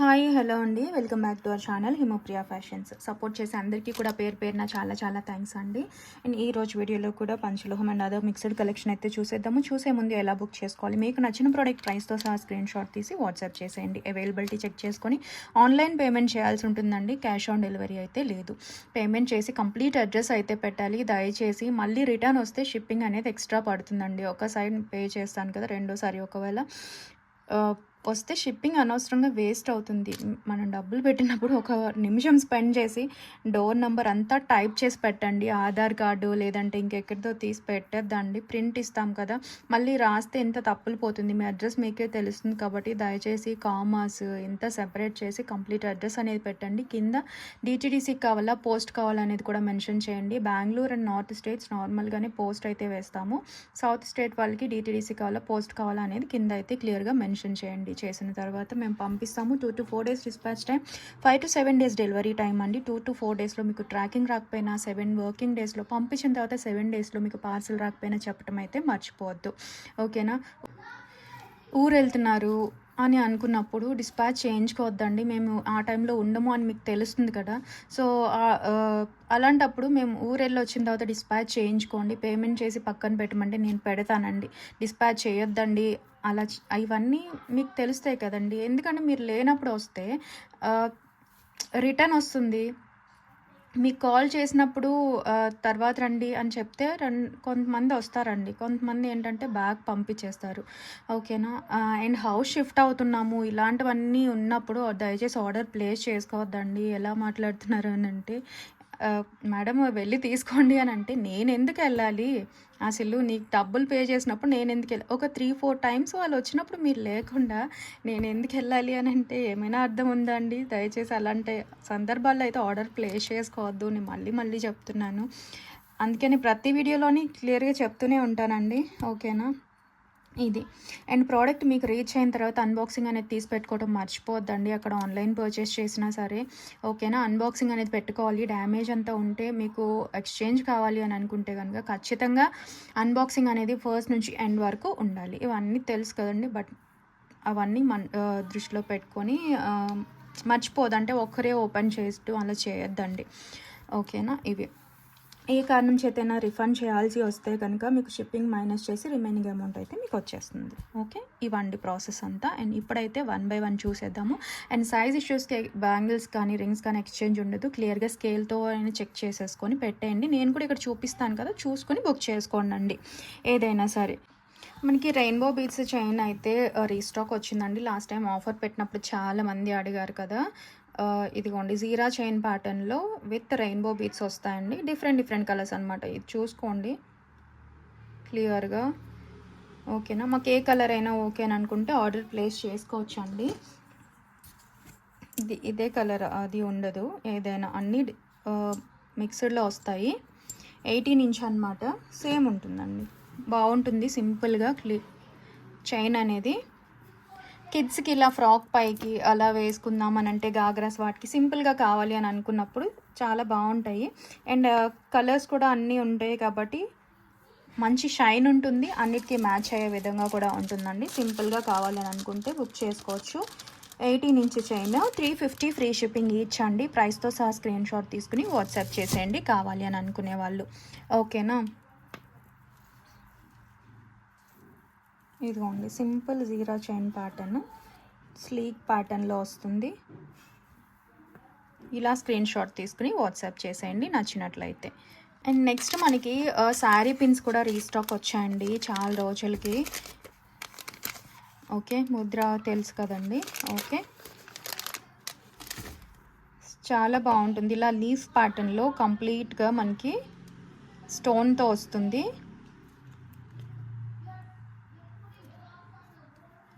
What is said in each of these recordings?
Hi hello అండి. Welcome back to our channel Himopriya fashions. Support చేసే అందరికీ కూడా పేరు పేరున చాలా చాలా థ్యాంక్స్ అండి. అండ్ ఈ రోజు వీడియోలో కూడా పంచలోహం అండ్ అదర్ మిక్స్డ్ కలెక్షన్ అయితే చూసేద్దాము. చూసే ముందు ఎలా బుక్ చేసుకోవాలి? మీకు నచ్చిన ప్రోడక్ట్ ప్రైస్తో సహా స్క్రీన్ షాట్ తీసి వాట్సాప్ చేసేయండి. అవైలబిలిటీ చెక్ చేసుకొని ఆన్లైన్ పేమెంట్ చేయాల్సి ఉంటుందండి. క్యాష్ ఆన్ డెలివరీ అయితే లేదు. పేమెంట్ చేసి కంప్లీట్ అడ్రస్ అయితే పెట్టాలి. దయచేసి మళ్ళీ రిటర్న్ వస్తే షిప్పింగ్ అనేది ఎక్స్ట్రా పడుతుందండి. ఒక సైడ్ పే చేస్తాను కదా రెండోసారి ఒకవేళ వస్తే షిప్పింగ్ అనవసరంగా వేస్ట్ అవుతుంది. మనం డబ్బులు పెట్టినప్పుడు ఒక నిమిషం స్పెండ్ చేసి డోర్ నెంబర్ అంతా టైప్ చేసి పెట్టండి. ఆధార్ కార్డు లేదంటే ఇంకెక్కడితో తీసి పెట్టద్దండి. ప్రింట్ ఇస్తాం కదా. మళ్ళీ రాస్తే ఎంత తప్పులు పోతుంది. మీ అడ్రస్ మీకే తెలుస్తుంది కాబట్టి దయచేసి కామర్స్ ఎంత సెపరేట్ చేసి కంప్లీట్ అడ్రస్ అనేది పెట్టండి. కింద డిటిడిసి కావాలా పోస్ట్ కావాలా అనేది కూడా మెన్షన్ చేయండి. బెంగళూరు అండ్ నార్త్ స్టేట్స్ నార్మల్గానే పోస్ట్ అయితే వేస్తాము. సౌత్ స్టేట్ వాళ్ళకి డిటిడిసి కావాలా పోస్ట్ కావాలా అనేది కింద అయితే క్లియర్గా మెన్షన్ చేయండి. చేసిన తర్వాత మేము పంపిస్తాము. Two to four days dispatch time five to seven days delivery time అండి. టూ టు ఫోర్ డేస్లో మీకు ట్రాకింగ్ రాకపోయినా సెవెన్ వర్కింగ్ డేస్లో పంపించిన తర్వాత సెవెన్ డేస్లో మీకు పార్సల్ రాకపోయినా చెప్పడం అయితే మర్చిపోవద్దు. ఓకేనా ఊరు వెళ్తున్నారు అని అనుకున్నప్పుడు డిస్పాచ్ చేయించుకోవద్దండి మేము ఆ టైంలో ఉండము అని మీకు తెలుస్తుంది కదా. సో అలాంటప్పుడు మేము ఊరెళ్ళి వచ్చిన తర్వాత డిస్పాచ్ చేయించుకోండి పేమెంట్ చేసి పక్కన పెట్టమంటే నేను పెడతానండి. డిస్పాచ్ చేయొద్దండి అలా ఇవన్నీ మీకు తెలుస్తాయి కదండి. ఎందుకంటే మీరు లేనప్పుడు వస్తే రిటర్న్ వస్తుంది. మీకు కాల్ చేసినప్పుడు తర్వాత రండి అని చెప్తే రన్ కొంతమంది వస్తారండి. కొంతమంది ఏంటంటే బ్యాగ్ పంపించేస్తారు. ఓకేనా? అండ్ హౌస్ షిఫ్ట్ అవుతున్నాము. ఇలాంటివన్నీ ఉన్నప్పుడు దయచేసి ఆర్డర్ ప్లేస్ చేసుకోవద్దండి. ఎలా మాట్లాడుతున్నారు అని అంటే మేడం వెళ్ళి తీసుకోండి అని అంటే నేను ఎందుకు వెళ్ళాలి అసలు నీకు డబ్బులు పే చేసినప్పుడు నేను ఎందుకు వెళ్ళాలి ఒక త్రీ ఫోర్ టైమ్స్ వాళ్ళు వచ్చినప్పుడు మీరు లేకుండా నేను ఎందుకు వెళ్ళాలి అని అంటే ఏమైనా అర్థం ఉందా అండి? దయచేసి అలాంటి సందర్భాల్లో అయితే ఆర్డర్ ప్లేస్ చేసుకోవద్దు. నేను మళ్ళీ మళ్ళీ చెప్తున్నాను. అందుకని ప్రతి వీడియోలోని క్లియర్గా చెప్తూనే ఉంటానండి. ఓకేనా? ఇది. అండ్ ప్రోడక్ట్ మీకు రీచ్ అయిన తర్వాత అన్బాక్సింగ్ అనేది తీసి పెట్టుకోవడం మర్చిపోవద్దండి. అక్కడ ఆన్లైన్ పర్చేస్ చేసినా సరే ఓకేనా? అన్బాక్సింగ్ అనేది పెట్టుకోవాలి. డ్యామేజ్ అంతా ఉంటే మీకు ఎక్స్చేంజ్ కావాలి అని అనుకుంటే కనుక ఖచ్చితంగా అన్బాక్సింగ్ అనేది ఫస్ట్ నుంచి ఎండ్ వరకు ఉండాలి. ఇవన్నీ తెలుసు కదండి బట్ అవన్నీ మన దృష్టిలో పెట్టుకొని ఆ, మర్చిపోదు అంటే ఒక్కరే ఓపెన్ చేస్తూ అలా చేయొద్దండి. ఓకేనా? ఇవి. ఏ కారణం చేతైనా రిఫండ్ చేయాల్సి వస్తే కనుక మీకు షిప్పింగ్ మైనస్ చేసి రిమైనింగ్ అమౌంట్ అయితే మీకు వచ్చేస్తుంది. ఓకే? ఇవండి ప్రాసెస్ అంతా. అండ్ ఇప్పుడైతే వన్ బై వన్ చూసేద్దాము. అండ్ సైజ్ ఇష్యూస్కి బ్యాంగిల్స్ కానీ రింగ్స్ కానీ ఎక్స్చేంజ్ ఉండదు. క్లియర్గా స్కేల్తో అయినా చెక్ చేసేసుకొని పెట్టేయండి. నేను కూడా ఇక్కడ చూపిస్తాను కదా. చూసుకొని బుక్ చేసుకోండి ఏదైనా సరే. మనకి రెయిన్బో బీడ్స్ చైన్ అయితే రీస్టాక్ వచ్చిందండి. లాస్ట్ టైం ఆఫర్ పెట్టినప్పుడు చాలా మంది అడిగారు కదా. ఇదిగోండి జీరా చైన్ ప్యాటర్న్లో విత్ రెయిన్బో బీట్స్ వస్తాయండి. డిఫరెంట్ డిఫరెంట్ కలర్స్ అనమాట ఇది చూసుకోండి. క్లియర్గా. ఓకేనా? మాకు ఏ కలర్ అయినా ఓకే అని అనుకుంటే ఆర్డర్ ప్లేస్ చేసుకోవచ్చండి. ఇది ఇదే కలర్ అది ఉండదు. ఏదైనా అన్ని మిక్స్డ్లో వస్తాయి. ఎయిటీన్ ఇంచ్ అనమాట సేమ్ ఉంటుందండి. బాగుంటుంది సింపుల్గా. క్లీ చైన్ అనేది కిడ్స్కి ఇలా ఫ్రాక్ పైకి అలా వేసుకుందాం అని అంటే గాగ్రాస్ వాటికి సింపుల్గా కావాలి అని అనుకున్నప్పుడు చాలా బాగుంటాయి. అండ్ కలర్స్ కూడా అన్నీ ఉంటాయి కాబట్టి మంచి షైన్ ఉంటుంది. అన్నిటికీ మ్యాచ్ అయ్యే విధంగా కూడా ఉంటుందండి. సింపుల్గా కావాలని అనుకుంటే బుక్ చేసుకోవచ్చు. Eighteen inch chain three fifty free shipping each అండి. ప్రైస్తో సహా స్క్రీన్ షాట్ తీసుకుని వాట్సాప్ చేసేయండి. కావాలి అని అనుకునే వాళ్ళు. ఓకేనా? ఇదిగోండి సింపుల్ జీరా చైన్ ప్యాటర్న్ స్లీక్ ప్యాటర్న్లో వస్తుంది. ఇలా స్క్రీన్ షాట్ తీసుకుని వాట్సాప్ చేసేయండి నచ్చినట్లయితే. అండ్ నెక్స్ట్ మనకి శారీ పిన్స్ కూడా రీస్టాక్ వచ్చాయండి చాలా రోజులకి. ఓకే ముద్ర తెలుసు కదండి. ఓకే. చాలా బాగుంటుంది. ఇలా లీఫ్ ప్యాటర్న్లో కంప్లీట్గా మనకి స్టోన్తో వస్తుంది.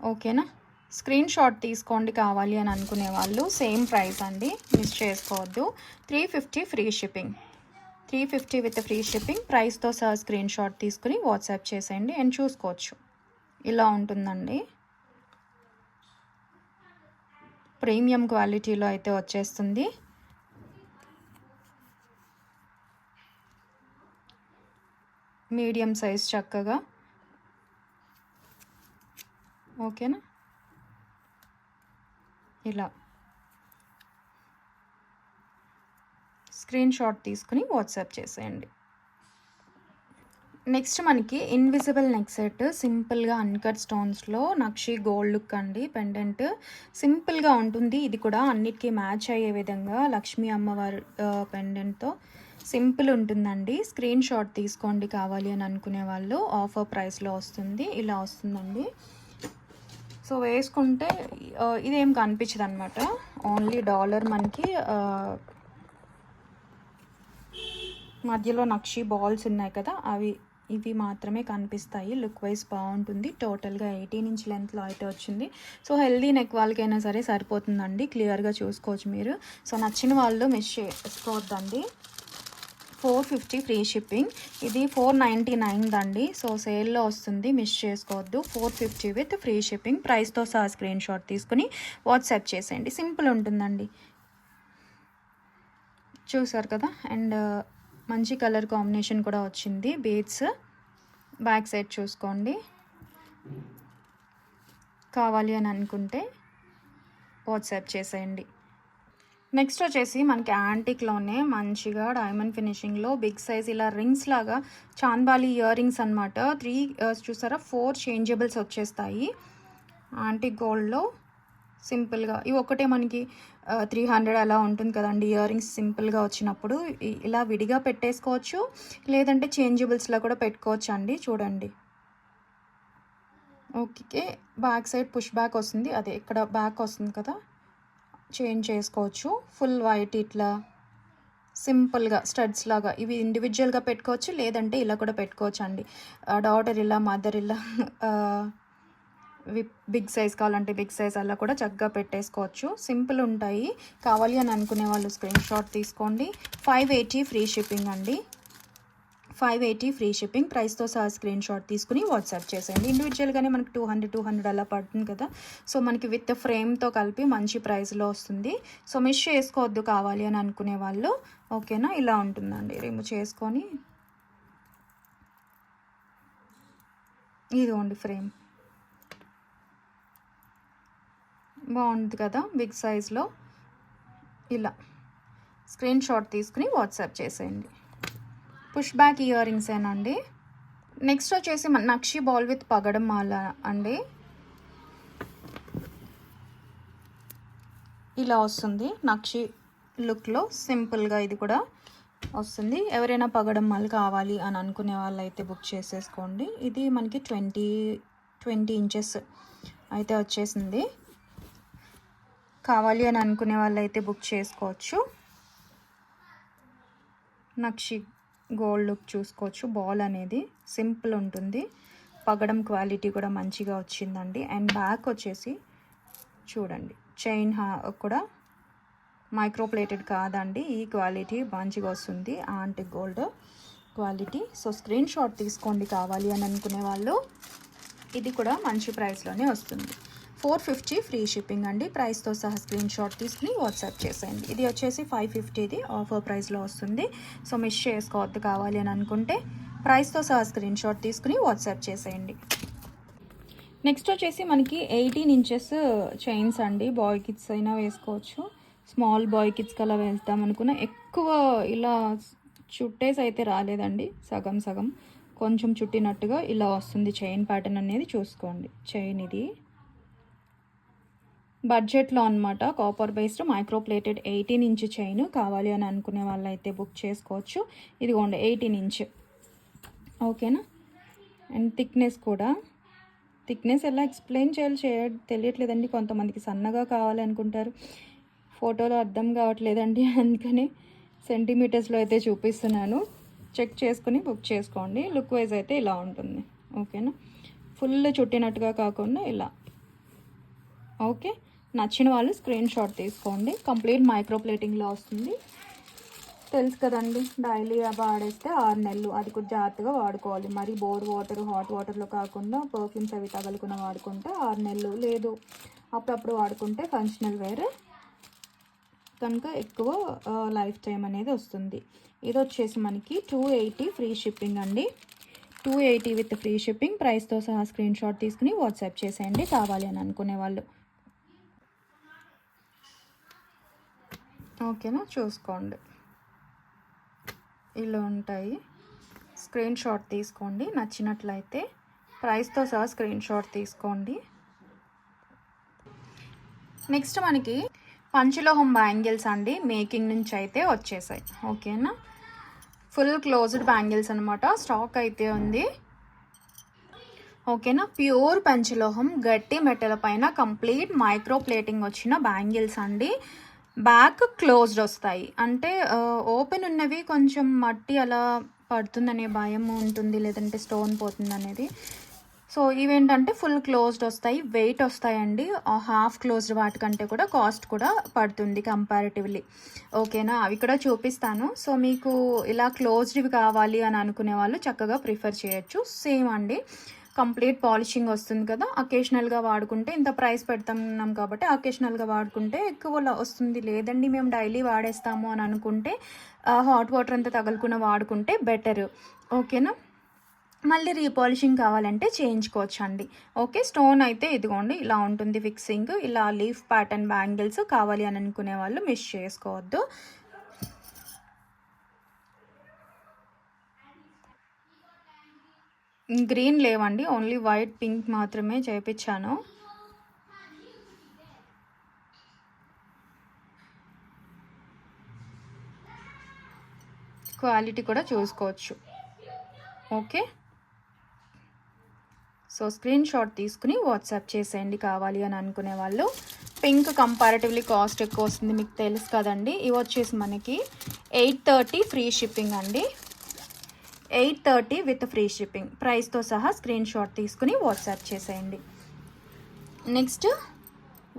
ఓకేనా? స్క్రీన్ షాట్ తీసుకోండి కావాలి అని అనుకునే వాళ్ళు సేమ్ ప్రైస్ అండి. మిస్ చేసుకోవద్దు. Three fifty free shipping. Three fifty with free shipping. ప్రైస్తో సహా స్క్రీన్ షాట్ తీసుకుని వాట్సాప్ చేసేయండి అండ్ చూసుకోవచ్చు. ఇలా ఉంటుందండి. ప్రీమియం క్వాలిటీలో అయితే వచ్చేస్తుంది. మీడియం సైజ్ చక్కగా. ఓకేనా? ఇలా. స్క్రీన్ షాట్ తీసుకుని వాట్సాప్ చేసేయండి. నెక్స్ట్ మనకి ఇన్విజిబుల్ నెక్ సెట్ సింపుల్గా అన్కట్ స్టోన్స్లో నక్షి గోల్డ్ లుక్ అండి. పెండెంట్ సింపుల్గా ఉంటుంది. ఇది కూడా అన్నిటికీ మ్యాచ్ అయ్యే విధంగా లక్ష్మీ అమ్మవారి పెండెంట్తో సింపుల్ ఉంటుందండి. స్క్రీన్ షాట్ తీసుకోండి కావాలి అని అనుకునే వాళ్ళు ఆఫర్ ప్రైస్లో వస్తుంది. ఇలా వస్తుందండి. సో వేసుకుంటే ఇదేం కనిపించదు అనమాట ఓన్లీ డాలర్ మనకి మధ్యలో నక్షి బాల్స్ ఉన్నాయి కదా అవి ఇవి మాత్రమే కనిపిస్తాయి. లుక్ వైజ్ బాగుంటుంది. టోటల్గా ఎయిటీన్ ఇంచ్ లెంత్లో అయితే వచ్చింది. సో హెల్దీ నెక్ వాళ్ళకైనా సరే సరిపోతుందండి. క్లియర్గా చూసుకోవచ్చు మీరు. సో నచ్చిన వాళ్ళు మిస్ చేసుకోవద్దండి. Four fifty free shipping. ఇది ఫోర్ నైంటీ నైన్ దండి. సో సేల్లో వస్తుంది. మిస్ చేసుకోవద్దు. Four fifty with free shipping. ప్రైస్తో సహా స్క్రీన్ షాట్ తీసుకుని వాట్సాప్ చేసేయండి. సింపుల్ ఉంటుందండి. చూసారు కదా? అండ్ మంచి కలర్ కాంబినేషన్ కూడా వచ్చింది. బీట్స్. బ్యాక్ సైడ్ చూసుకోండి. కావాలి అని అనుకుంటే వాట్సాప్ చేసేయండి. నెక్స్ట్ వచ్చేసి మనకి యాంటిక్లోనే మంచిగా డైమండ్ ఫినిషింగ్లో బిగ్ సైజ్ ఇలా రింగ్స్ లాగా చాంద్బాలి ఇయర్ రింగ్స్ అనమాట త్రీ uh, చూసారా? ఫోర్ చేంజబుల్స్ వచ్చేస్తాయి. యాంటిక్ గోల్డ్లో సింపుల్గా ఇవి ఒకటే మనకి uh, త్రీ హండ్రెడ్ అలా ఉంటుంది కదండి ఇయర్ రింగ్స్ సింపుల్గా వచ్చినప్పుడు. ఇలా విడిగా పెట్టేసుకోవచ్చు. లేదంటే చేంజబుల్స్లో కూడా పెట్టుకోవచ్చు అండి. చూడండి. Okay back side push back వస్తుంది. అదే ఇక్కడ బ్యాక్ వస్తుంది కదా. చేంజ్ చేసుకోవచ్చు. ఫుల్ వైట్ ఇట్లా సింపుల్గా స్టడ్స్ లాగా ఇవి ఇండివిజువల్గా పెట్టుకోవచ్చు లేదంటే ఇలా కూడా పెట్టుకోవచ్చు అండి డాటర్ ఇలా మదర్ ఇలా బిగ్ సైజ్ కావాలంటే బిగ్ సైజ్ అలా కూడా చక్కగా పెట్టేసుకోవచ్చు. సింపుల్ ఉంటాయి. కావాలి అని అనుకునే వాళ్ళు స్క్రీన్ షాట్ తీసుకోండి. ఫైవ్ ఎయిటీ ఫ్రీ షిప్పింగ్ అండి. Five eighty free shipping. ప్రైస్తో సహా స్క్రీన్ షాట్ తీసుకుని వాట్సాప్ చేసేయండి. ఇండివిజువల్గానే మనకి టూ హండ్రెడ్ టూ హండ్రెడ్ అలా పడుతుంది కదా. సో మనకి విత్ ఫ్రేమ్తో కలిపి మంచి ప్రైస్లో వస్తుంది. సో మిస్ చేసుకోవద్దు కావాలి అని అనుకునే వాళ్ళు ఓకేనా? ఇలా ఉంటుందండి. రిమూవ్ చేసుకొని ఇదిగోండి ఫ్రేమ్. బాగుంది కదా బిగ్ సైజ్లో. ఇలా స్క్రీన్ షాట్ తీసుకుని వాట్సాప్ చేసేయండి. పుష్ బ్యాక్ ఇయర్ అండి నెక్స్ట్ వచ్చేసి నక్షి బాల్ విత్ పగడం మాల అండి. ఇలా వస్తుంది నక్షి లుక్లో సింపుల్గా ఇది కూడా వస్తుంది. ఎవరైనా పగడం మాల కావాలి అని అనుకునే వాళ్ళు అయితే బుక్ చేసేసుకోండి. ఇది మనకి ట్వంటీ ట్వంటీ ఇంచెస్ అయితే వచ్చేసింది. కావాలి అని అనుకునే వాళ్ళు అయితే బుక్ చేసుకోవచ్చు. నక్షి గోల్డ్ లుక్ చూసుకోవచ్చు. బాల్ అనేది సింపుల్ ఉంటుంది. పగడం క్వాలిటీ కూడా మంచిగా వచ్చిందండి. అండ్ బ్యాక్ వచ్చేసి చూడండి. చైన్ హా కూడా మైక్రో ప్లేటెడ్ కాదండి. ఈ క్వాలిటీ మంచిగా వస్తుంది. Antique gold quality. So screenshot తీసుకోండి కావాలి అని అనుకునే వాళ్ళు. ఇది కూడా మంచి ప్రైస్లోనే వస్తుంది. ఫోర్ ఫిఫ్టీ ఫ్రీ షిప్పింగ్ అండి. ప్రైస్తో సహా స్క్రీన్ షాట్ తీసుకుని వాట్సాప్ చేసేయండి. ఇది వచ్చేసి ఫైవ్ ఫిఫ్టీది ఆఫర్ ప్రైస్లో వస్తుంది. సో మిస్ చేసుకోవద్దు కావాలి అని అనుకుంటే ప్రైస్తో సహా స్క్రీన్ షాట్ తీసుకుని వాట్సాప్ చేసేయండి. నెక్స్ట్ వచ్చేసి మనకి ఎయిటీన్ ఇంచెస్ చైన్స్ అండి. బాయ్ కిడ్స్ అయినా వేసుకోవచ్చు. స్మాల్ బాయ్ కిడ్స్కి అలా వేస్తాం అనుకున్న ఎక్కువ ఇలా చుట్టేసి అయితే రాలేదండి. సగం సగం కొంచెం చుట్టినట్టుగా ఇలా వస్తుంది చైన్ ప్యాటర్న్ అనేది చూసుకోండి. చైన్ ఇది. బడ్జెట్లో అనమాట copper based micro plated eighteen inch chain కావాలి అని అనుకునే వాళ్ళైతే బుక్ చేసుకోవచ్చు. ఇదిగోండి ఎయిటీన్ ఇంచ్ ఓకేనా? అండ్ థిక్నెస్ కూడా. థిక్నెస్ ఎలా ఎక్స్ప్లెయిన్ చేయాలి? చేయ తెలియట్లేదండి. కొంతమందికి సన్నగా కావాలనుకుంటారు ఫోటోలో అర్థం కావట్లేదండి అందుకని సెంటీమీటర్స్లో అయితే చూపిస్తున్నాను. చెక్ చేసుకుని బుక్ చేసుకోండి. లుక్ వైజ్ అయితే ఇలా ఉంటుంది. ఓకేనా? ఫుల్ చుట్టినట్టుగా కాకుండా ఇలా. ఓకే? నచ్చిన వాళ్ళు స్క్రీన్ షాట్ తీసుకోండి. కంప్లీట్ మైక్రో ప్లేటింగ్లో వస్తుంది. తెలుసు కదండి డైలీ వాడేస్తే ఆరు నెలలు అది కూడా జాగ్రత్తగా వాడుకోవాలి. మరి బోర్ వాటర్ హాట్ వాటర్లో కాకుండా పర్ఫ్యూమ్స్ అవి తగలుకున్న వాడుకుంటే ఆరు నెలలు. లేదు అప్పుడప్పుడు వాడుకుంటే ఫంక్షనల్ వేర్ కనుక ఎక్కువ లైఫ్ టైం అనేది వస్తుంది. ఇది వచ్చేసి మనకి టూ ఎయిటీ ఫ్రీ షిప్పింగ్ అండి. Two eighty with free shipping ప్రైస్తో సహా స్క్రీన్ షాట్ తీసుకుని వాట్సాప్ చేసేయండి. కావాలి అని అనుకునే వాళ్ళు. ఓకేనా? చూసుకోండి. ఇలా ఉంటాయి. స్క్రీన్ షాట్ తీసుకోండి. నచ్చినట్లయితే ప్రైస్తో సహా స్క్రీన్ షాట్ తీసుకోండి. నెక్స్ట్ మనకి పంచలోహం బ్యాంగిల్స్ అండి. మేకింగ్ నుంచి అయితే వచ్చేసాయి. ఓకేనా? ఫుల్ క్లోజ్డ్ బ్యాంగిల్స్ అనమాట స్టాక్ అయితే ఉంది. ఓకేనా? ప్యూర్ పంచలోహం గట్టి మెటల్ పైన కంప్లీట్ మైక్రో ప్లేటింగ్ వచ్చిన బ్యాంగిల్స్ అండి. బ్యాక్ క్లోజ్డ్ వస్తాయి. అంటే ఓపెన్ ఉన్నవి కొంచెం మట్టి అలా పడుతుందనే భయం ఉంటుంది లేదంటే స్టోన్ పోతుంది అనేది సో ఇవేంటంటే ఫుల్ క్లోజ్డ్ వస్తాయి వెయిట్ వస్తాయండి. హాఫ్ క్లోజ్డ్ వాటికంటే కూడా కాస్ట్ కూడా పడుతుంది కంపారిటివ్లీ. ఓకేనా? అవి కూడా చూపిస్తాను. సో మీకు ఇలా క్లోజ్డ్వి కావాలి అని అనుకునే వాళ్ళు చక్కగా ప్రిఫర్ చేయొచ్చు. సేమ్ అండి. కంప్లీట్ పాలిషింగ్ వస్తుంది కదా అకేషనల్గా వాడుకుంటే ఇంత ప్రైస్ పెడతాం కాబట్టి అకేషనల్గా వాడుకుంటే ఎక్కువ వస్తుంది. లేదండి మేము డైలీ వాడేస్తాము అని అనుకుంటే హాట్ వాటర్ అంతా తగులుకున్న వాడుకుంటే బెటర్ ఓకేనా మళ్ళీ రీపాలిషింగ్ కావాలంటే చేయించుకోవచ్చు అండి ఓకే స్టోన్ అయితే ఇదిగోండి ఇలా ఉంటుంది ఫిక్సింగ్ ఇలా లీఫ్ ప్యాటర్న్ బ్యాంగిల్స్ కావాలి అని అనుకునే వాళ్ళు మిస్ చేసుకోవద్దు. గ్రీన్ లేవండి ఓన్లీ వైట్ పింక్ మాత్రమే చేయించాను క్వాలిటీ కూడా చూసుకోవచ్చు. ఓకే? సో స్క్రీన్ షాట్ తీసుకుని వాట్సాప్ చేసేయండి కావాలి అని అనుకునే వాళ్ళు. పింక్ కంపారిటివ్లీ కాస్ట్ ఎక్కువ వస్తుంది మీకు తెలుసు కదండి. ఇవి వచ్చేసి మనకి ఎయిట్ థర్టీ ఫ్రీ షిప్పింగ్ అండి. Eight thirty with free shipping. ప్రైస్తో సహా స్క్రీన్ షాట్ తీసుకుని వాట్సాప్ చేసేయండి. నెక్స్ట్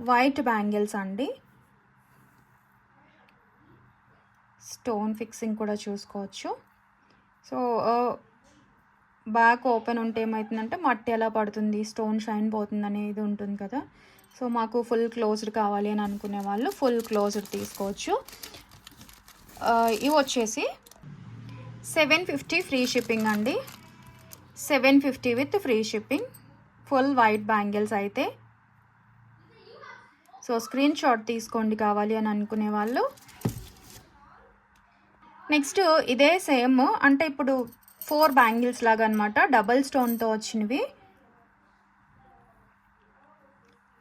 వైట్ బ్యాంగిల్స్ అండి. స్టోన్ ఫిక్సింగ్ కూడా చూసుకోవచ్చు. సో బ్యాక్ ఓపెన్ ఉంటే ఏమవుతుందంటే మట్టి ఎలా పడుతుంది స్టోన్ షైన్ పోతుంది అనేది ఉంటుంది కదా. సో మాకు ఫుల్ క్లోజ్డ్ కావాలి అని అనుకునే వాళ్ళు ఫుల్ క్లోజ్డ్ తీసుకోవచ్చు. ఇవి వచ్చేసి సెవెన్ ఫిఫ్టీ ఫ్రీ షిప్పింగ్ అండి. Seven fifty with free shipping. Full white bangles అయితే. సో స్క్రీన్ షాట్ తీసుకోండి కావాలి అని అనుకునే వాళ్ళు. నెక్స్ట్ ఇదే సేమ్. అంటే ఇప్పుడు ఫోర్ బ్యాంగిల్స్ లాగా అనమాట డబల్ స్టోన్తో వచ్చినవి.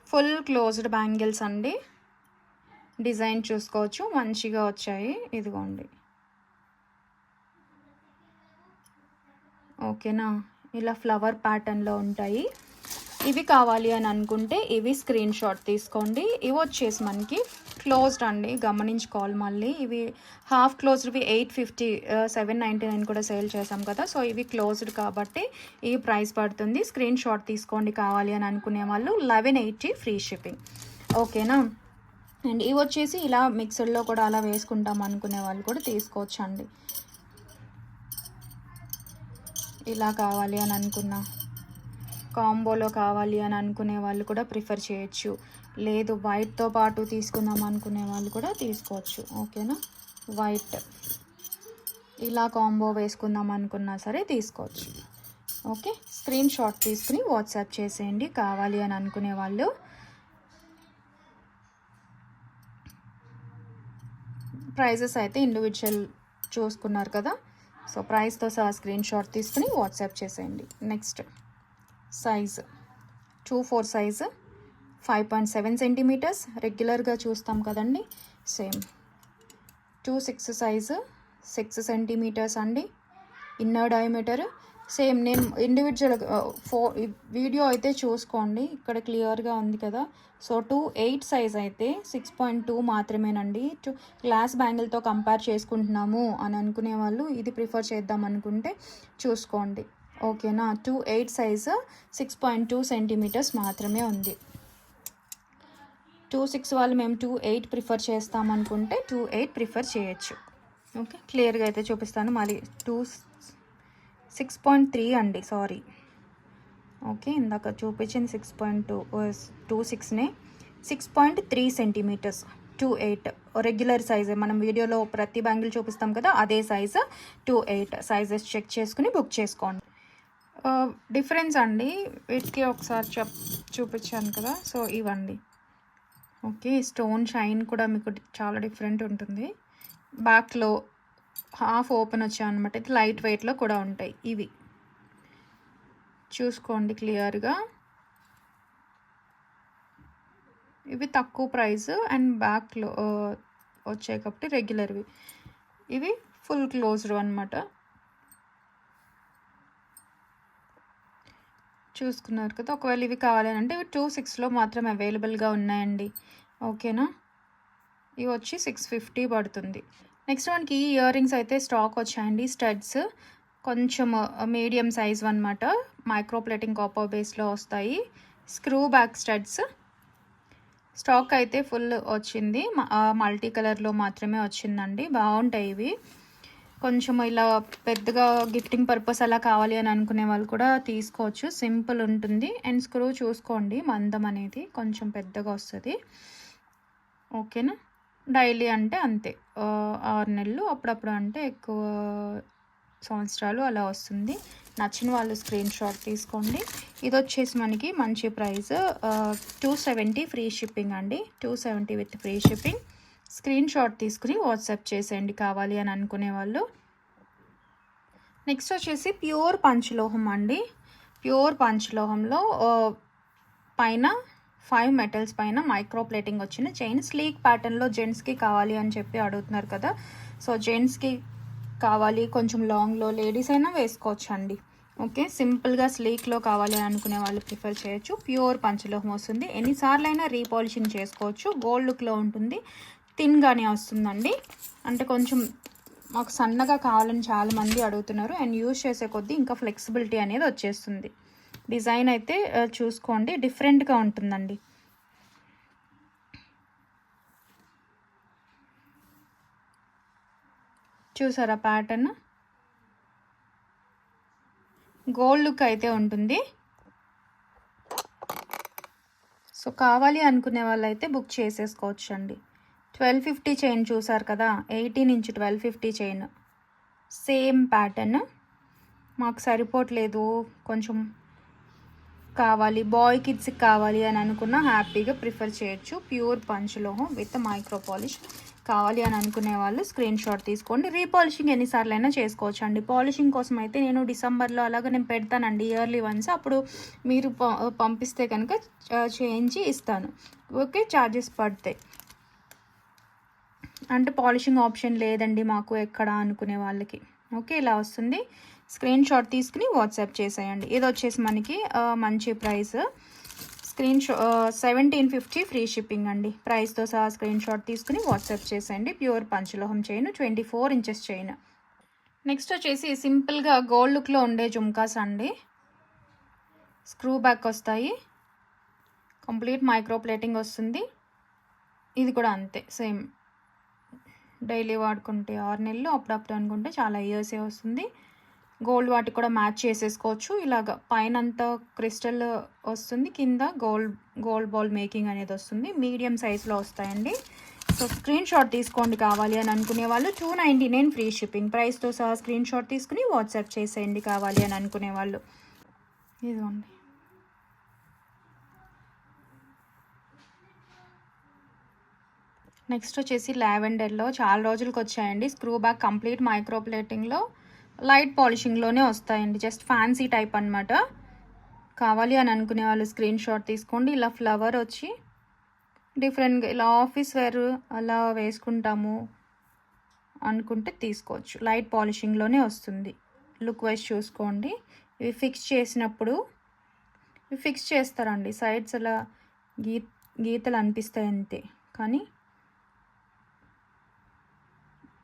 ఫుల్ క్లోజ్డ్ బ్యాంగిల్స్ అండి. డిజైన్ చూసుకోవచ్చు. మంచిగా వచ్చాయి. ఇదిగోండి. ఓకేనా? ఇలా ఫ్లవర్ ప్యాటర్న్లో ఉంటాయి. ఇవి కావాలి అని అనుకుంటే ఇవి స్క్రీన్ షాట్ తీసుకోండి. ఇవి వచ్చేసి మనకి క్లోజ్డ్ అండి. గమనించుకోవాలి మళ్ళీ. ఇవి half క్లోజ్డ్వి eight fifty seven ninety nine కూడా సేల్ చేసాం కదా. సో ఇవి క్లోజ్డ్ కాబట్టి ఈ ప్రైస్ పడుతుంది. స్క్రీన్ షాట్ తీసుకోండి కావాలి అని అనుకునే వాళ్ళు లెవెన్ ఎయిటీ ఫ్రీ షిప్పింగ్. ఓకేనా? అండ్ ఇవి వచ్చేసి ఇలా మిక్సర్లో కూడా అలా వేసుకుంటాం అనుకునే వాళ్ళు కూడా తీసుకోవచ్చు అండి ఇలా కావాలి అని అనుకున్నా. కాంబోలో కావాలి అని అనుకునే వాళ్ళు కూడా ప్రిఫర్ చేయొచ్చు. లేదు వైట్తో పాటు తీసుకుందాం అనుకునే వాళ్ళు కూడా తీసుకోవచ్చు. ఓకేనా? వైట్. ఇలా కాంబో వేసుకుందాం అనుకున్నా సరే తీసుకోవచ్చు. ఓకే? స్క్రీన్ షాట్ తీసుకుని వాట్సాప్ చేసేయండి. కావాలి అని అనుకునే వాళ్ళు. ప్రైజెస్ అయితే ఇండివిజువల్ చూసుకున్నారు కదా? సో ప్రైస్తో సహా స్క్రీన్ షాట్ తీసుకుని వాట్సాప్ చేసేయండి. Next size two four size five point seven centimetres రెగ్యులర్గా చూస్తాం కదండి. Same two six size six centimetres అండి. ఇన్నర్ డయామీటర్ సేమ్ నేను ఇండివిజువల్ ఫో వీడియో అయితే చూసుకోండి. ఇక్కడ క్లియర్గా ఉంది కదా. సో టూ ఎయిట్ సైజ్ అయితే సిక్స్ పాయింట్ టూ మాత్రమేనండి. టూ గ్లాస్ బ్యాంగిల్తో కంపేర్ చేసుకుంటున్నాము అని అనుకునే వాళ్ళు ఇది ప్రిఫర్ చేద్దాం అనుకుంటే చూసుకోండి. ఓకేనా? Two eight size six point two centimetres మాత్రమే ఉంది. టూ సిక్స్ వాళ్ళు మేము టూ ఎయిట్ ప్రిఫర్ చేస్తామనుకుంటే టూ ఎయిట్ ప్రిఫర్ చేయొచ్చు. ఓకే? క్లియర్గా అయితే చూపిస్తాను. మరి టూ సిక్స్ పాయింట్ త్రీ అండి సారీ ఓకే ఇందాక చూపించింది six point two two సిక్స్నే six point three centimetres two eight regular సైజే మనం వీడియోలో ప్రతి బ్యాంగిల్ చూపిస్తాం కదా అదే size two eight sizes check చేసుకుని బుక్ చేసుకోండి. Uh, డిఫరెన్స్ అండి వీటికి ఒకసారి చెప్ చూపించాను కదా సో ఇవ్వండి ఓకే స్టోన్ షైన్ కూడా మీకు చాలా డిఫరెంట్ ఉంటుంది. బ్యాక్లో హాఫ్ ఓపెన్ వచ్చాయి అనమాట ఇది లైట్ వెయిట్లో కూడా ఉంటాయి ఇవి. చూసుకోండి క్లియర్గా. ఇవి తక్కువ ప్రైస్ అండ్ బ్యాక్లో వచ్చాయి కాబట్టి రెగ్యులర్వి. ఇవి ఫుల్ క్లోజ్డ్ అనమాట చూసుకున్నారు కదా ఒకవేళ ఇవి కావాలని అంటే ఇవి టూ సిక్స్లో మాత్రం అవైలబుల్గా ఉన్నాయండి. ఓకేనా? ఇవి వచ్చి సిక్స్ ఫిఫ్టీ పడుతుంది. నెక్స్ట్ మనకి ఇయర్ రింగ్స్ అయితే స్టాక్ వచ్చాయండి. స్టడ్స్ కొంచెం మీడియం సైజ్ అనమాట మైక్రోప్లేటింగ్ కాపర్ బేస్లో వస్తాయి. Screw back studs. స్టాక్ అయితే ఫుల్ వచ్చింది. మల్టీ కలర్లో మాత్రమే వచ్చిందండి. బాగుంటాయి ఇవి. కొంచెం ఇలా పెద్దగా గిఫ్టింగ్ పర్పస్ అలా కావాలి అని అనుకునే వాళ్ళు కూడా తీసుకోవచ్చు. సింపుల్ ఉంటుంది. అండ్ స్క్రూ చూసుకోండి. మందం అనేది కొంచెం పెద్దగా వస్తుంది. ఓకేనా? డైలీ అంటే అంతే. ఆరు నెలలు అప్పుడప్పుడు అంటే ఎక్కువ సంవత్సరాలు అలా వస్తుంది. నచ్చిన వాళ్ళు స్క్రీన్ షాట్ తీసుకోండి. ఇది వచ్చేసి మనకి మంచి price. Two seventy free shipping అండి. Two seventy with free shipping. Screenshot తీసుకుని వాట్సాప్ చేసేయండి కావాలి అని అనుకునే వాళ్ళు. నెక్స్ట్ వచ్చేసి ప్యూర్ పంచలోహం అండి. ప్యూర్ పంచలోహంలో పైన ఫైవ్ మెటల్స్ పైన మైక్రో ప్లేటింగ్ వచ్చిన చైన్ స్లీక్ ప్యాటర్న్లో జెంట్స్కి కావాలి అని చెప్పి అడుగుతున్నారు కదా. సో జెంట్స్కి కావాలి కొంచెం లాంగ్లో లేడీస్ అయినా వేసుకోవచ్చు అండి ఓకే సింపుల్గా స్లీక్లో కావాలి అని అనుకునే వాళ్ళు ప్రిఫర్ చేయొచ్చు. ప్యూర్ పంచలోహం వస్తుంది. ఎన్నిసార్లు అయినా రీపాలిషింగ్ చేసుకోవచ్చు గోల్డ్ లుక్లో ఉంటుంది. థిన్గానే వస్తుందండి. అంటే కొంచెం మాకు సన్నగా కావాలని చాలామంది అడుగుతున్నారు. అండ్ యూజ్ చేసే కొద్దీ ఇంకా ఫ్లెక్సిబిలిటీ అనేది వచ్చేస్తుంది. డిజైన్ అయితే చూసుకోండి. డిఫరెంట్గా ఉంటుందండి. చూసారా ప్యాటర్న్? గోల్డ్ లుక్ అయితే ఉంటుంది. సో కావాలి అనుకునే వాళ్ళైతే బుక్ చేసేసుకోవచ్చు అండి ట్వెల్వ్ ఫిఫ్టీ చైన్ చూసారు కదా eighteen inch twelve fifty chain. Same pattern. మాకు సరిపోవట్లేదు కొంచెం కావాలి బాయ్ కిడ్స్కి కావాలి అని అనుకున్న హ్యాపీగా ప్రిఫర్ చేయొచ్చు. ప్యూర్ పంచ్లోహం విత్ మైక్రో పాలిష్ కావాలి అని అనుకునే వాళ్ళు స్క్రీన్ షాట్ తీసుకోండి. రీపాలిషింగ్ ఎన్నిసార్లు అయినా చేసుకోవచ్చు అండి పాలిషింగ్ కోసం అయితే నేను డిసెంబర్లో అలాగ నేను పెడతానండి ఇయర్లీ వన్స్. అప్పుడు మీరు పంపిస్తే కనుక చేయించి ఇస్తాను. ఓకే ఛార్జెస్ పడతాయి. అంటే పాలిషింగ్ ఆప్షన్ లేదండి మాకు ఎక్కడ అనుకునే వాళ్ళకి. ఓకే ఇలా వస్తుంది. స్క్రీన్ షాట్ తీసుకుని వాట్సాప్ చేసేయండి. ఇది వచ్చేసి మనకి మంచి price. Screenshot seventeen fifty free shipping అండి. ప్రైస్తో సహా స్క్రీన్ షాట్ తీసుకుని వాట్సాప్ చేసేయండి. Pure పంచలోహం chain twenty four inches chain. Next వచ్చేసి సింపుల్గా గోల్డ్ లుక్లో ఉండే జుమ్కాస్ అండి. స్క్రూ బ్యాక్ వస్తాయి. కంప్లీట్ మైక్రో ప్లేటింగ్ వస్తుంది. ఇది కూడా అంతే సేమ్ డైలీ వాడుకుంటే ఆరు నెలలు అప్పుడప్పుడు అనుకుంటే చాలా ఇయర్సే వస్తుంది. గోల్డ్ వాటికి కూడా మ్యాచ్ చేసేసుకోవచ్చు. ఇలాగ పైన అంతా క్రిస్టల్ వస్తుంది కింద గోల్డ్ గోల్డ్ బాల్ మేకింగ్ అనేది వస్తుంది. మీడియం సైజ్లో వస్తాయండి. సో స్క్రీన్ షాట్ తీసుకోండి కావాలి అని అనుకునే వాళ్ళు two ninety nine free shipping ప్రైస్తో సహా స్క్రీన్ షాట్ తీసుకుని వాట్సాప్ చేసేయండి కావాలి అని అనుకునే వాళ్ళు. ఇదిగోండి. నెక్స్ట్ వచ్చేసి లావెండర్లో చాలా రోజులకు వచ్చాయండి స్క్రూ బ్యాక్ కంప్లీట్ మైక్రో ప్లేటింగ్లో లైట్ పాలిషింగ్లోనే వస్తాయండి. జస్ట్ ఫ్యాన్సీ టైప్ అనమాట కావాలి అని అనుకునే వాళ్ళు స్క్రీన్ షాట్ తీసుకోండి. ఇలా ఫ్లవర్ వచ్చి డిఫరెంట్గా ఇలా ఆఫీస్ వేర్ అలా వేసుకుంటాము అనుకుంటే తీసుకోవచ్చు. లైట్ పాలిషింగ్లోనే వస్తుంది. లుక్ వైజ్ చూసుకోండి. ఇవి ఫిక్స్ చేసినప్పుడు ఇవి ఫిక్స్ చేస్తారండి. సైడ్స్ అలా గీ గీతలు అనిపిస్తాయి అంతే. కానీ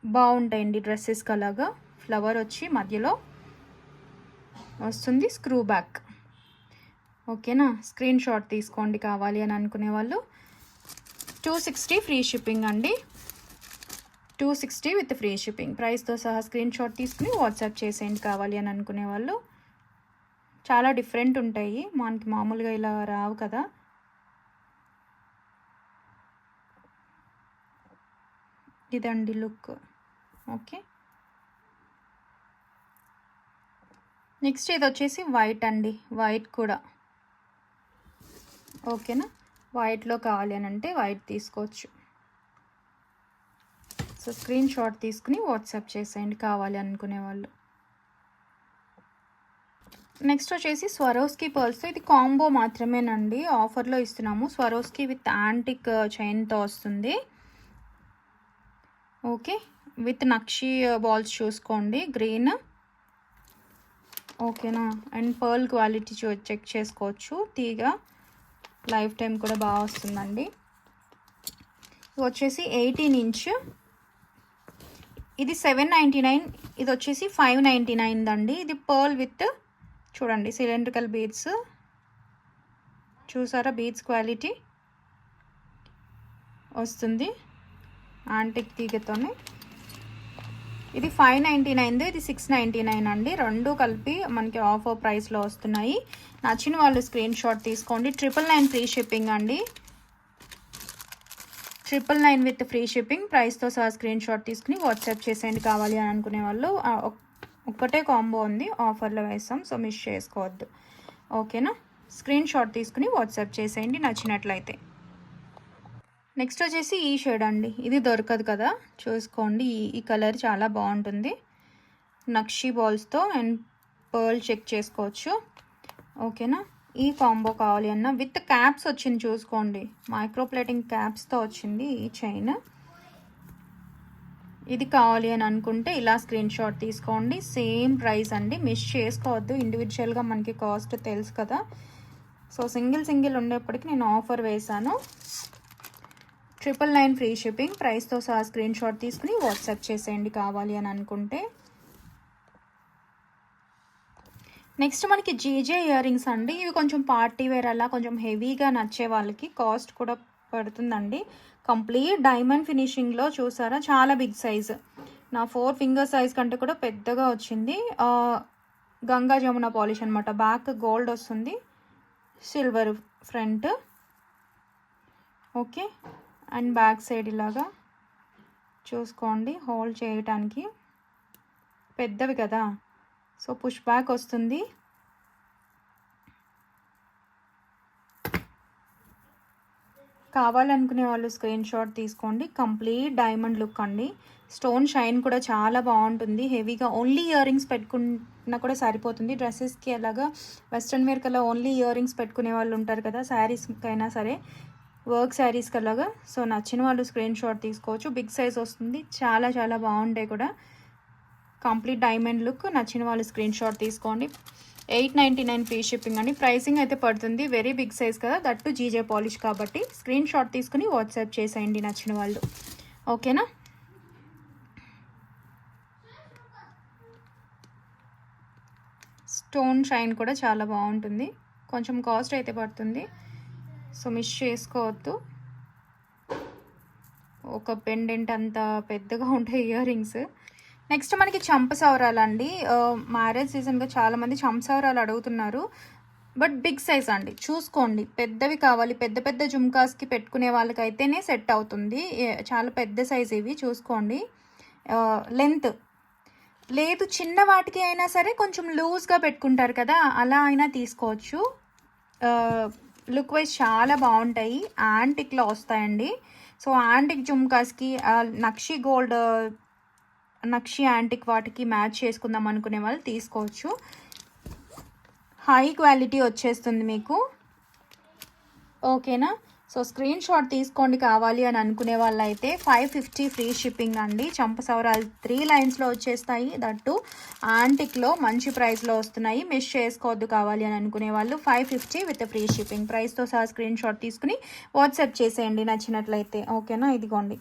బాగుంటాయండి డ్రెస్సెస్కి అలాగా. ఫ్లవర్ వచ్చి మధ్యలో వస్తుంది స్క్రూ బ్యాక్. ఓకేనా? స్క్రీన్ షాట్ తీసుకోండి కావాలి అని అనుకునే వాళ్ళు. టూ సిక్స్టీ ఫ్రీ షిప్పింగ్ అండి. Two sixty with free shipping. ప్రైస్తో సహా స్క్రీన్ షాట్ తీసుకుని వాట్సాప్ చేసేయండి కావాలి అని అనుకునే వాళ్ళు. చాలా డిఫరెంట్ ఉంటాయి. మనకి మామూలుగా ఇలా రావు కదా. ఇదండి లుక్. ఓకే. నెక్స్ట్ ఇది వచ్చేసి వైట్ అండి. వైట్ కూడా. ఓకేనా వైట్లో కావాలి అని అంటే వైట్ తీసుకోవచ్చు. సో స్క్రీన్ షాట్ తీసుకుని వాట్సాప్ చేసేయండి కావాలి అనుకునే వాళ్ళు. నెక్స్ట్ వచ్చేసి స్వరోస్కి పర్ల్స్తో ఇది కాంబో మాత్రమేనండి. ఆఫర్లో ఇస్తున్నాము. స్వరోస్కి విత్ యాంటిక్ చైన్తో వస్తుంది. ఓకే విత్ నక్షి బాల్స్ చూసుకోండి. గ్రీన్ ఓకేనా? అండ్ పర్ల్ క్వాలిటీ చూ చెక్ చేసుకోవచ్చు. తీగ లైఫ్ టైం కూడా బాగా వస్తుందండి. ఇది వచ్చేసి ఎయిటీన్ ఇంచ్. ఇది సెవెన్ నైంటీ నైన్ ఇది వచ్చేసి ఫైవ్ నైంటీ నైన్ దండి. ఇది పర్ల్ విత్ చూడండి సిలిండ్రికల్ బీడ్స్. చూసారా బీడ్స్ క్వాలిటీ వస్తుంది. యాంటిక్ తీగతోనే. ఇది ఫైవ్ నైంటీ నైన్ది ఇది సిక్స్ నైంటీ నైన్ అండి. రెండు కలిపి మనకి ఆఫర్ ప్రైస్లో వస్తున్నాయి. నచ్చిన వాళ్ళు స్క్రీన్ షాట్ తీసుకోండి. ట్రిపుల్ నైన్ ఫ్రీ షిప్పింగ్ అండి. Triple nine with free shipping ప్రైస్తో సహా స్క్రీన్ షాట్ తీసుకుని వాట్సాప్ చేసేయండి కావాలి అని అనుకునే వాళ్ళు. ఒక్కటే కాంబో ఉంది. ఆఫర్లో వేస్తాం సో మిస్ చేసుకోవద్దు. ఓకేనా స్క్రీన్ షాట్ తీసుకుని వాట్సాప్ చేసేయండి నచ్చినట్లయితే. నెక్స్ట్ వచ్చేసి ఈ షేడ్ అండి. ఇది దొరకదు కదా. చూసుకోండి. ఈ ఈ కలర్ చాలా బాగుంటుంది. నక్షి బాల్స్తో అండ్ పర్ల్ చెక్ చేసుకోవచ్చు. ఓకేనా? ఈ కాంబో కావాలి అన్న. విత్ క్యాప్స్ వచ్చింది చూసుకోండి. మైక్రోప్లేటింగ్ క్యాప్స్తో వచ్చింది ఈ చైన్ ఇది కావాలి అని అనుకుంటే ఇలా స్క్రీన్ షాట్ తీసుకోండి. సేమ్ ప్రైస్ అండి. మిస్ చేసుకోవద్దు. ఇండివిజువల్గా మనకి కాస్ట్ తెలుసు కదా. సో సింగిల్ సింగిల్ ఉండేప్పటికి నేను ఆఫర్ వేశాను. Triple nine free shipping. ప్రైస్తో సహా స్క్రీన్ షాట్ తీసుకుని వాట్సాప్ చేసేయండి కావాలి అని అనుకుంటే. నెక్స్ట్ మనకి జీజే ఇయర్ రింగ్స్ అండి. ఇవి కొంచెం పార్టీ వేర్ అలా కొంచెం హెవీగా నచ్చే వాళ్ళకి కాస్ట్ కూడా పడుతుందండి. కంప్లీట్ డైమండ్ ఫినిషింగ్లో చూసారా? చాలా బిగ్ సైజ్. నా ఫోర్ ఫింగర్ సైజ్ కంటే కూడా పెద్దగా వచ్చింది. గంగా జమున పాలిష్ అనమాట బ్యాక్ గోల్డ్ వస్తుంది. Silver front. Okay. And back side ఇలాగా చూసుకోండి. హోల్డ్ చేయటానికి పెద్దవి కదా. సో పుష్ బ్యాక్ వస్తుంది. కావాలనుకునే వాళ్ళు స్క్రీన్ షాట్ తీసుకోండి. కంప్లీట్ డైమండ్ లుక్ అండి. స్టోన్ షైన్ కూడా చాలా బాగుంటుంది. హెవీగా ఓన్లీ ఇయర్ రింగ్స్ పెట్టుకున్నా కూడా సరిపోతుంది. డ్రెస్సెస్కి అలాగా వెస్ట్రన్ వేర్ కల్లా ఓన్లీ ఇయర్ రింగ్స్ పెట్టుకునే వాళ్ళు ఉంటారు కదా శారీస్కైనా అయినా సరే. వర్క్ శారీస్కి అలాగా సో నచ్చిన వాళ్ళు స్క్రీన్ షాట్ తీసుకోవచ్చు. బిగ్ సైజ్ వస్తుంది. చాలా చాలా బాగుంటాయి కూడా. Complete diamond look. నచ్చిన వాళ్ళు స్క్రీన్ షాట్ తీసుకోండి. Eight ninety nine free shipping అండి. ప్రైసింగ్ అయితే పడుతుంది. వెరీ బిగ్ సైజ్ కదా. దట్టు జీజే పాలిష్ కాబట్టి స్క్రీన్ షాట్ తీసుకుని వాట్సాప్ చేసేయండి నచ్చిన వాళ్ళు. ఓకేనా? స్టోన్ షైన్ కూడా చాలా బాగుంటుంది. కొంచెం కాస్ట్ అయితే పడుతుంది. సో మిస్ చేసుకోవద్దు. ఒక పెండెంట్ అంత పెద్దగా ఉంటాయి ఇయర్ రింగ్స్ నెక్స్ట్ మనకి చంపసవరాలు అండి మ్యారేజ్ సీజన్గా చాలామంది చంపసవరాలు అడుగుతున్నారు. బట్ బిగ్ సైజ్ అండి. చూసుకోండి. పెద్దవి కావాలి. పెద్ద పెద్ద జుమ్కాస్కి పెట్టుకునే వాళ్ళకైతేనే సెట్ అవుతుంది. చాలా పెద్ద సైజ్ ఇవి. చూసుకోండి. లెంత్ లేదు చిన్న వాటికి అయినా సరే కొంచెం లూజ్గా పెట్టుకుంటారు కదా. అలా అయినా తీసుకోవచ్చు. లుక్ వైజ్ చాలా బాగుంటాయి. యాంటిక్లో వస్తాయండి. సో యాంటిక్ జుమ్కాస్కి నక్షి గోల్డ్ నక్షి యాంటిక్ వాటికి మ్యాచ్ చేసుకుందాం అనుకునే వాళ్ళు తీసుకోవచ్చు. హై క్వాలిటీ వచ్చేస్తుంది మీకు. ఓకేనా? సో స్క్రీన్ షాట్ తీసుకోండి కావాలి అని అనుకునే వాళ్ళైతే ఫైవ్ ఫిఫ్టీ ఫ్రీ షిప్పింగ్ అండి. చంపసవరాలు త్రీ లైన్స్లో వచ్చేస్తాయి. దట్టు ఆంటిక్లో మంచి ప్రైస్లో వస్తున్నాయి. మిస్ చేసుకోవద్దు కావాలి అని అనుకునే వాళ్ళు five fifty with free shipping. ప్రైస్తో సహా స్క్రీన్ షాట్ తీసుకుని వాట్సాప్ చేసేయండి నచ్చినట్లయితే. ఓకేనా? ఇదిగోండి.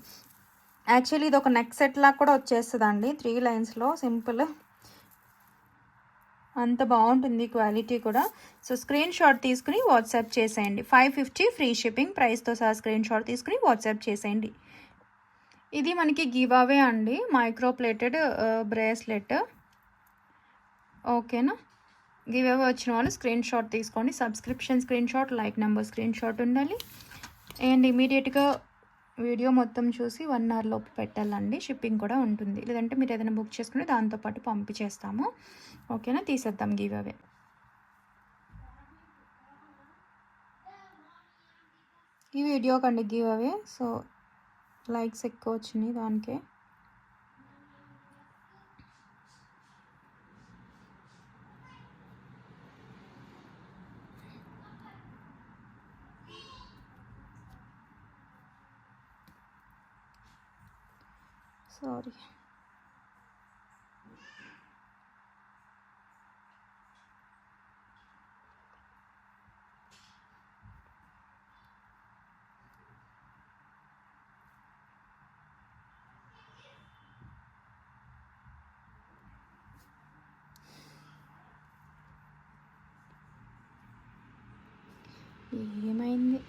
యాక్చువల్లీ ఇది ఒక నెక్ సెట్ లాగా కూడా వచ్చేస్తుందండి. త్రీ లైన్స్లో సింపుల్ అంత బాగుంటుంది క్వాలిటీ కూడా. సో స్క్రీన్ షాట్ తీసుకుని వాట్సాప్ చేసేయండి. ఫైవ్ ఫిఫ్టీ ఫ్రీ షిప్పింగ్ ప్రైస్తో సహా స్క్రీన్ షాట్ తీసుకుని వాట్సాప్ చేసేయండి. ఇది మనకి గివావే అండి. Microplated bracelet. ఓకేనా? గివావే వచ్చిన వాళ్ళు స్క్రీన్ షాట్ తీసుకోండి. Subscription screenshot like number screenshot ఉండాలి. అండ్ ఇమీడియట్గా వీడియో మొత్తం చూసి వన్ అవర్ లోపు పెట్టాలండి. షిప్పింగ్ కూడా ఉంటుంది. లేదంటే మీరు ఏదైనా బుక్ చేసుకుని దాంతోపాటు పంపించేస్తాము. ఓకేనా? తీసేద్దాం గివ్ అవే. ఈ వీడియో కండి గివ్ అవే. సో లైక్స్ ఎక్కువ వచ్చినాయి దానికే. సారీ ఏమైంది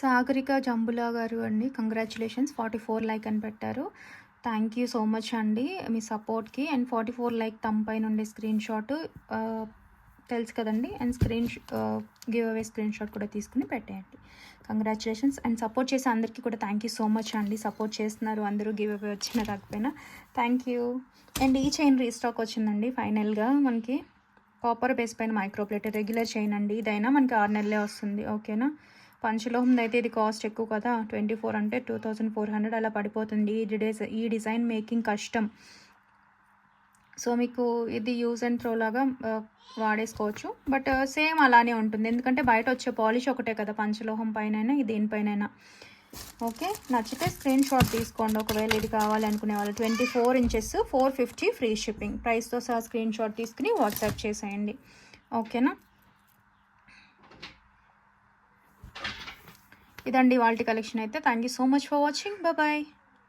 సాగరిక జంబులా గారు అండి. కంగ్రాచులేషన్స్ ఫార్టీ ఫోర్ లైక్ అని పెట్టారు. థ్యాంక్ యూ సో మచ్ అండి మీ సపోర్ట్కి and forty four like thumb పైన ఉండే స్క్రీన్ షాట్ uh, తెలుసు కదండి? And screen giveaway screen shot కూడా తీసుకుని పెట్టేయండి. కంగ్రాచులేషన్స్ అండ్ సపోర్ట్ చేసే అందరికీ కూడా థ్యాంక్ యూ సో మచ్ అండి. సపోర్ట్ చేస్తున్నారు. అందరూ గివ్ అవే వచ్చిన రాకపోయినా థ్యాంక్ యూ అండ్ ఈ చైన్ రీస్టాక్ వచ్చిందండి ఫైనల్గా మనకి. కాపర్ బేస్ పైన మైక్రోప్లేట్ రెగ్యులర్ చైన్ అండి. ఇదైనా మనకి ఆరు నెలలే వస్తుంది. ఓకేనా పంచలోహం అయితే ఇది కాస్ట్ ఎక్కువ కదా? ట్వంటీ ఫోర్ అంటే టూ థౌజండ్ ఫోర్ హండ్రెడ్ అలా పడిపోతుంది. ఈ డిజైన్ ఈ డిజైన్ మేకింగ్ కష్టం. సో మీకు ఇది యూజ్ అండ్ త్రో లాగా వాడేసుకోవచ్చు. బట్ సేమ్ అలానే ఉంటుంది. ఎందుకంటే బయట వచ్చే పాలిష్ ఒకటే కదా పంచలోహం పైన దేనిపైన ఓకే? నచ్చితే స్క్రీన్ షాట్ తీసుకోండి. ఒకవేళ ఇది కావాలనుకునే వాళ్ళు twenty four inches four fifty free shipping. ప్రైస్తో సహా స్క్రీన్ షాట్ తీసుకుని వాట్సాప్ చేసేయండి. ఓకేనా? ఇదండి వాళ్ళ కలెక్షన్ అయితే. Thank you so much for watching bye